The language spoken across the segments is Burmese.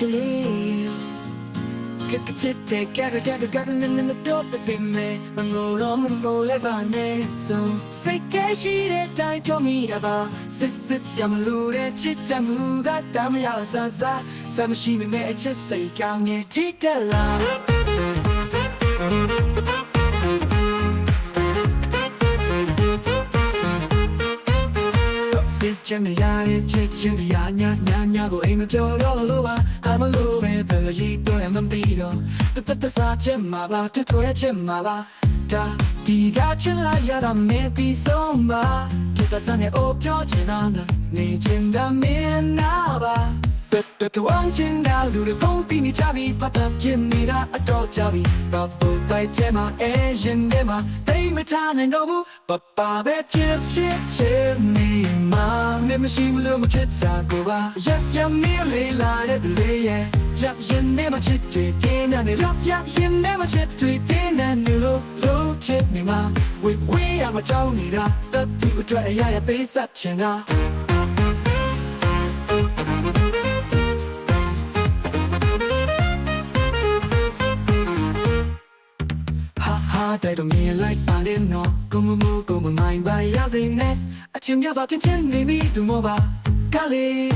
ကလေးကကချစ်တဲ့ကကကကကနနနတော့ပြပြမဲမငိုတော့မငိုလည်းပါနဲ့ဆိုစိတ်ကရှိတဲ့တိုင်းပြောမိတာပါစစ်စစ်စမလို့တဲ့ချစ်တဲ့မှုကတမ်းမရဆာဆာစမရှိမမဲ့အချစ်စိတ်ကောင်းရဲ့ထိတက်လာ ချင်ရရဲ့ချစ်ချင်ရညာညာညာကိုအိမ်မပြောတော့လို့ပါအမလို့ပဲဘယ်ရီတော့မမပြီးတော့တတတစားချင်မှာပါတထွဲချင်မှာပါဒါဒီကချင်လာရတာမင်းဒီဆုံးပါဒီကစားနေအိုပြောချင်တာနေချင်တာမင်းနာပါတတတဝမ်းချင်တာလူတွေပုံပြီးနေကြပြီပတ်သက်ပြနေတာအတော့ကြပြီဘာဖို့တိုက်ချင်မှာအဲရင်ထဲမှာတိတ်မထားနိုင်တော့ဘူးပပပဲဖြစ်ဖြစ်ချင်နေ မှာနေမရှိမလို့မဖြစ်တာကိုပါရက်ရမီလေးလာတဲ့လေရဲ့ရက်ရင်ထဲမှာချစ်တွေပြင်းနေရပ်ရရင်ထဲမှာချစ်တွေပြင်းနေလို့လို့ချစ်နေမှာ we we အမကြောင်းနေတာတတူအတွက်အရာရပေးဆက်ချင်တာဟာဟာတိုက်တော့မြင်လိုက်ပါလေနော်ကိုမမကိုမမိုင်းပါရစေနဲ့အ ချင်းမြောက်စွာတင်ချင်နေပြီသူမောပါကလေး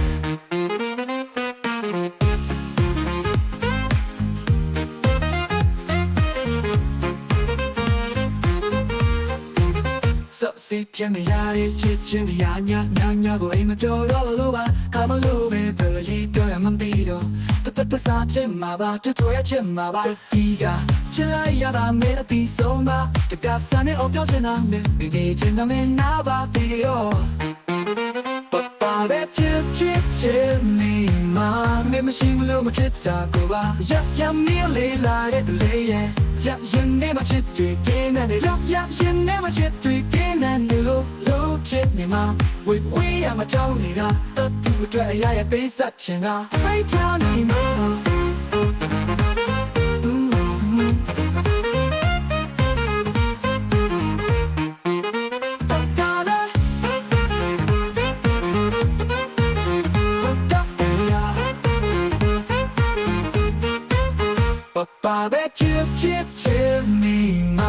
So si ချင်မရရဲ့ချစ်ချင်ရညာညာညာကိုအိမ်မပြောတော့လို့ပါကာမလို့ပဲဘယ်လိုတော့မှမပြီးတော့တတတစားချင်မှာပါတထွေချင်မှာပါဒီက ချင်လိုက်ရတာမဲအတီဆုံးပါတကဆန်နဲ့အော်ပြောချင်တာမဲဒီချင်တာမဲနာပါပြီးတော့ Papa be chip chip chip me ma me machine lo ma chit ta ko ba ya ya me le la de le ye ya yin ne ma chit twi ke na ne ya ya yin ne ma chit twi ke na ne lo lo chit me ma we we ya ma chong ni da ta tu twa ya ya pe sat chin da pai ta ni ma ပပပဲချစ်ချစ်ချစ်မိမ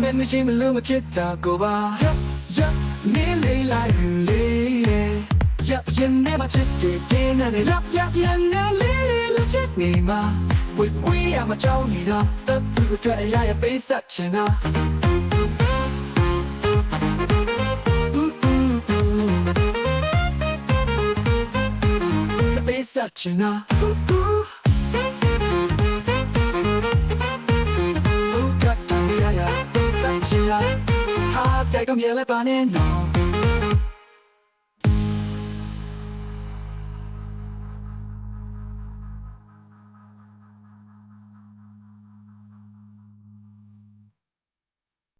မင်းမရှိမလို့မဖြစ်တာကိုပါရရနေလေးလိုက်လေးရရင်နေမချစ်တဲ့ကင်းနဲ့ရရရနေလေးလချစ်မိမဝေဝေးရမကြောက်နေတာတတူအတွက်အရာရပေးဆက်ချင်တာပေးဆက်ချင်တာ Ooh, got to be ya ya, such a ya. Ha, take a meal at banana.